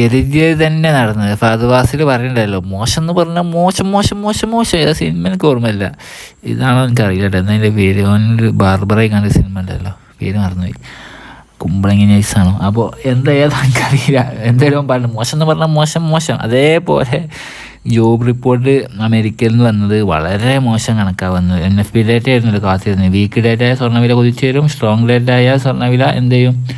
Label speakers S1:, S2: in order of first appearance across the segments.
S1: കരുതിയത് തന്നെ നടന്നത്. ഫാദർ വാസിൽ പറയണ്ടല്ലോ മോശം എന്ന് പറഞ്ഞാൽ മോശം മോശം മോശം മോശം. ഏതാ സിനിമ എനിക്ക് ഓർമ്മയില്ല. ഇതാണോ എനിക്ക് അറിയില്ല കേട്ടോ. എന്നാൽ അതിന്റെ പേര് ഓനൊരു ബാർബറായി കണ്ട സിനിമ ഉണ്ടല്ലോ. പേര് മറന്നുപോയി. കുമ്പളങ്ങി നൈസാണോ അപ്പോൾ എന്താ ഏതാ എനിക്കറിയില്ല. എന്തായാലും പറഞ്ഞു മോശം എന്ന് പറഞ്ഞാൽ മോശം മോശം. അതേപോലെ ജോബ് റിപ്പോർട്ട് അമേരിക്കയിൽ നിന്ന് വന്നത് വളരെ മോശം കണക്കാവുന്നു. എൻ എഫ് പി ഡേറ്റ ആയിരുന്നല്ലോ കാത്തിരുന്നത്. വീക്ക് ഡേറ്റ് ആയ സ്വർണവില കുതിച്ചു തരും സ്ട്രോങ് ഡേറ്റ ആയ സ്വർണവില എന്ത് ചെയ്യും?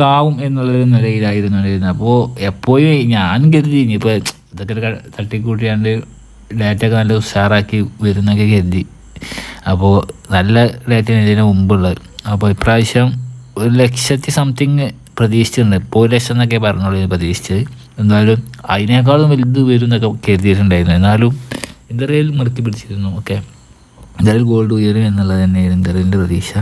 S1: താവും എന്നുള്ളൊരു നിലയിലായിരുന്നു ഉണ്ടായിരുന്നത് അപ്പോൾ എപ്പോഴും ഞാൻ കരുതി ഇനിയിപ്പോൾ ഇതൊക്കെ തട്ടിക്കൂട്ടിയാണ്ട് ഡാറ്റ ഒക്കെ നല്ല ഉഷാറാക്കി വരുന്നൊക്കെ കരുതി. അപ്പോൾ നല്ല ഡാറ്റ ഇതിന് മുമ്പുള്ളത്. അപ്പോൾ ഇപ്രാവശ്യം ഒരു ലക്ഷത്തി സംതിങ് പ്രതീക്ഷിച്ചിട്ടുണ്ട്. ഇപ്പോൾ ഒരു ലക്ഷം എന്നൊക്കെ പറഞ്ഞോളൂ പ്രതീക്ഷിച്ചത്. എന്നാലും അതിനേക്കാളും വലുത് വരും എന്നൊക്കെ കരുതിയിട്ടുണ്ടായിരുന്നു. എന്നാലും ഇന്ത്യയിൽ മുറുക്കി പിടിച്ചിരുന്നു ഓക്കെ. എന്തായാലും ഗോൾഡ് ഉയരും എന്നുള്ളത് തന്നെയായിരുന്നു ഇന്ത്യന്റെ പ്രതീക്ഷ.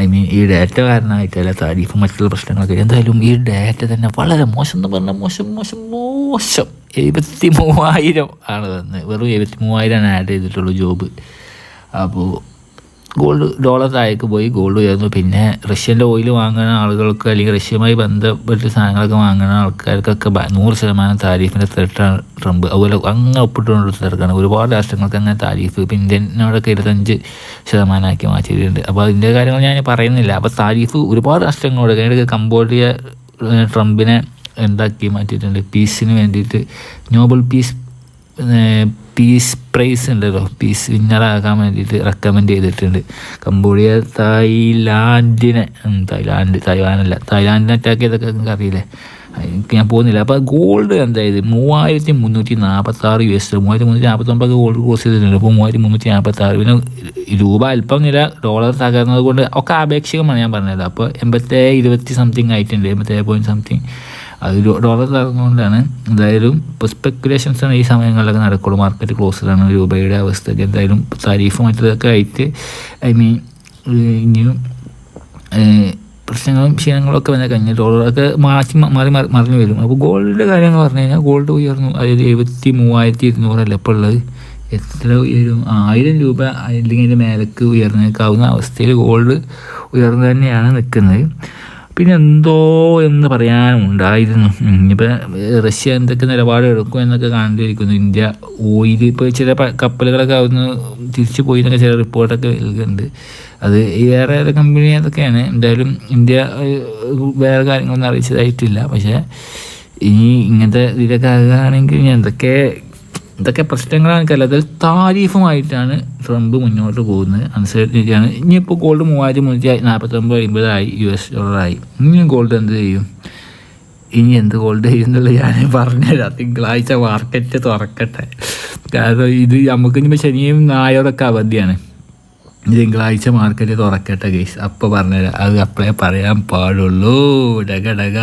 S1: ഐ മീൻ ഈ ഡാറ്റ കാരണമായിട്ടല്ല താരീഫ് മറ്റുള്ള പ്രശ്നങ്ങളൊക്കെ. എന്തായാലും ഈ ഡാറ്റ തന്നെ വളരെ മോശം എന്ന് പറഞ്ഞാൽ മോശം മോശം മോശം. എഴുപത്തി മൂവായിരം ആണ് തന്നെ. വെറും എഴുപത്തി മൂവായിരമാണ് ആഡ് ചെയ്തിട്ടുള്ളൂ ജോബ് അപ്പോൾ ഗോൾഡ് ഡോളർ താഴേക്ക് പോയി ഗോൾഡ് ഉയർന്നു. പിന്നെ റഷ്യന്റെ ഓയിൽ വാങ്ങുന്ന ആളുകൾക്ക് അല്ലെങ്കിൽ റഷ്യയുമായി ബന്ധപ്പെട്ട സാധനങ്ങളൊക്കെ വാങ്ങുന്ന ആൾക്കാർക്കൊക്കെ നൂറ് ശതമാനം താരീഫിന്റെ തെറ്റാണ് ട്രംപ്. അതുപോലെ അങ്ങനെ ഒപ്പിട്ടുകൊണ്ട് തിരക്കാണ് ഒരുപാട് രാഷ്ട്രങ്ങൾക്ക് അങ്ങനെ താരീഫ് ഇപ്പം ഇന്ത്യനോടൊക്കെ ഇരുപത്തഞ്ച് ശതമാനമാക്കി മാറ്റിയിട്ടുണ്ട്. അപ്പോൾ അതിന്റെ കാര്യങ്ങൾ ഞാൻ പറയുന്നില്ല. അപ്പോൾ താരീഫ് ഒരുപാട് രാഷ്ട്രങ്ങളോട് അതിന്റെ കംബോഡിയ ട്രംപിനെ എന്താക്കി മാറ്റിയിട്ടുണ്ട്. പീസിന് വേണ്ടിയിട്ട് നോബൽ പീസ് പീസ് പ്രൈസ് ഉണ്ടല്ലോ. പീസ് വിന്നറാകാൻ വേണ്ടിയിട്ട് റെക്കമെൻഡ് ചെയ്തിട്ടുണ്ട്. കംബോഡിയ തായ്ലാൻഡിനെ തായ്ലാൻഡ് തായ്വാനല്ല തായ്ലാൻഡിനെ അറ്റാക്ക് ചെയ്തൊക്കെ നിങ്ങൾക്ക് അറിയില്ലേ? എനിക്ക് ഞാൻ പോകുന്നില്ല. അപ്പോൾ ഗോൾഡ് എന്തായത്? മൂവായിരത്തി മുന്നൂറ്റി നാൽപ്പത്തി ആറ് യു എസ് മൂവായിരത്തി മുന്നൂറ്റി നാൽപ്പത്തൊമ്പത് ഗോൾഡ് ക്രോസ് ചെയ്തിട്ടുണ്ട്. അപ്പോൾ മൂവായിരത്തി മുന്നൂറ്റി നാൽപ്പത്തി ആറ് പിന്നെ രൂപ അല്പം നില ഡോളർ തകർന്നത് കൊണ്ട് ഒക്കെ ആപേക്ഷികമാണ് ഞാൻ പറഞ്ഞത്. അപ്പോൾ എൺപത്തേഴ് ഇരുപത്തി സംതിങ് ആയിട്ടുണ്ട്. എൺപത്തേഴ് പോയിന്റ് സംതിങ് അത് ഡോളർ തകർന്നുകൊണ്ടാണ് എന്തായാലും ഇപ്പോൾ ആണ് ഈ സമയങ്ങളിലൊക്കെ നടക്കുള്ളൂ. മാർക്കറ്റ് ക്ലോസ്ഡാണ് രൂപയുടെ അവസ്ഥയ്ക്ക് എന്തായാലും താരീഫ് മറ്റതൊക്കെ ആയിട്ട് ഐ മീൻ ഇനിയും പ്രശ്നങ്ങളും ക്ഷീണങ്ങളൊക്കെ വന്നാൽ കഴിഞ്ഞ ഡോളറൊക്കെ മാറ്റി മാറി മാറി മറിഞ്ഞു വരും. അപ്പോൾ ഗോൾഡിന്റെ കാര്യങ്ങൾ പറഞ്ഞു കഴിഞ്ഞാൽ ഗോൾഡ് ഉയർന്നു. അതായത് എഴുപത്തി മൂവായിരത്തി ഇരുന്നൂറല്ല ഇപ്പോൾ ഉള്ളത്? എത്ര ഉയരും? ആയിരം രൂപ അല്ലെങ്കിൽ അതിന്റെ മേലേക്ക് ഉയർന്നേക്കാവുന്ന അവസ്ഥയിൽ ഗോൾഡ് ഉയർന്നു തന്നെയാണ് നിൽക്കുന്നത്. പിന്നെ എന്തോ എന്ന് പറയാനുണ്ടായിരുന്നു. ഇനിയിപ്പോൾ റഷ്യ എന്തൊക്കെ നിലപാട് എടുക്കും എന്നൊക്കെ കണ്ടിരിക്കുന്നു. ഇന്ത്യ ഓയിൽ ഇപ്പോൾ ചില കപ്പലുകളൊക്കെ അവിടുന്ന് തിരിച്ചു പോയി എന്നൊക്കെ ചില റിപ്പോർട്ടൊക്കെ നൽകുന്നുണ്ട് അത് വേറെ ഏത് കമ്പനി അതൊക്കെയാണ് എന്തായാലും ഇന്ത്യ വേറെ കാര്യങ്ങളൊന്നും അറിയിച്ചതായിട്ടില്ല. പക്ഷേ ഇനി ഇങ്ങനത്തെ ഇതിലൊക്കെ ആകുകയാണെങ്കിൽ എന്തൊക്കെ ഇതൊക്കെ പ്രശ്നങ്ങളാണ് അതിൽ താരീഫുമായിട്ടാണ് ട്രംപ് മുന്നോട്ട് പോകുന്നത്. അനുസരിച്ചാണ് ഇനിയിപ്പോൾ ഗോൾഡ് മൂവായിരത്തി മുന്നൂറ്റി നാൽപ്പത്തൊമ്പത് അമ്പതായി യു എസ് ഡോളറായി. ഇനി ഗോൾഡ് എന്ത് ചെയ്യും? ഇനി എന്ത് ഗോൾഡ് ചെയ്യും എന്നുള്ളത് ഞാൻ പറഞ്ഞുതരാം തിങ്കളാഴ്ച മാർക്കറ്റ് തുറക്കട്ടെ. കാരണം ഇത് നമുക്ക് ഇനിയിപ്പോൾ ശനിയും ഞായറൊക്കെ അവധിയാണ്. തിങ്കളാഴ്ച മാർക്കറ്റ് തുറക്കട്ടെ ഗൈസ് അപ്പോൾ പറഞ്ഞുതരാം അത് അപ്പോഴേ പറയാൻ പാടുള്ളൂ. ഡഗ ഡഗ